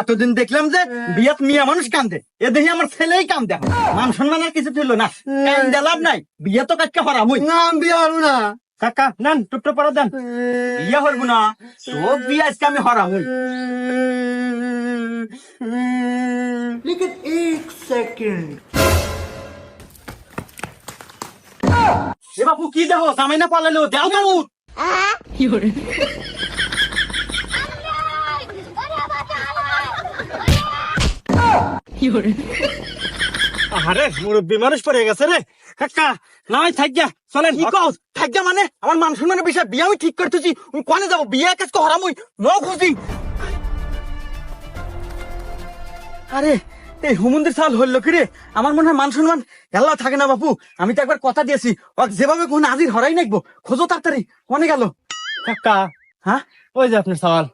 এতদিন দেখলাম যে বিয়াত মিয়া মানুষ কান্দে। এ দেখি আমার ছেলেই কান্দে। মান সম্মান আর কিছু ছিল না। কান্দে লাভ নাই। বিয়া তো কাটকে হরাম না বিয়া না। কাকা নান দেন। বিয়া হরবো না। বিয়া আজকে আমি হরামুই। এ বাবু কি দেখো সামাই না পালালো? দেও দাউদ আরে মুরব্বী মানুষ পড়ে গেছে রে। কাকা নাই থাক যা চলেন। কি কও? থাক যা মানে? আমার মান সম্মানের বিষয় বিয়ে আমি ঠিক করতেছি। আমি কোনে যাব? বিয়ে কাজ হরাম হই ন খুশি আরে এই হুমন্দির সাল হইল কি রে? আমার মনে হয় মান সম্মান থাকে না বাপু। আমি তো একবার কথা দিয়েছি। ও যেভাবে কোন আজির হরাই নাকবো খোঁজো তাড়াতাড়ি। কোনে গেল? কাকা হ্যাঁ? ওই যে আপনার সওয়াল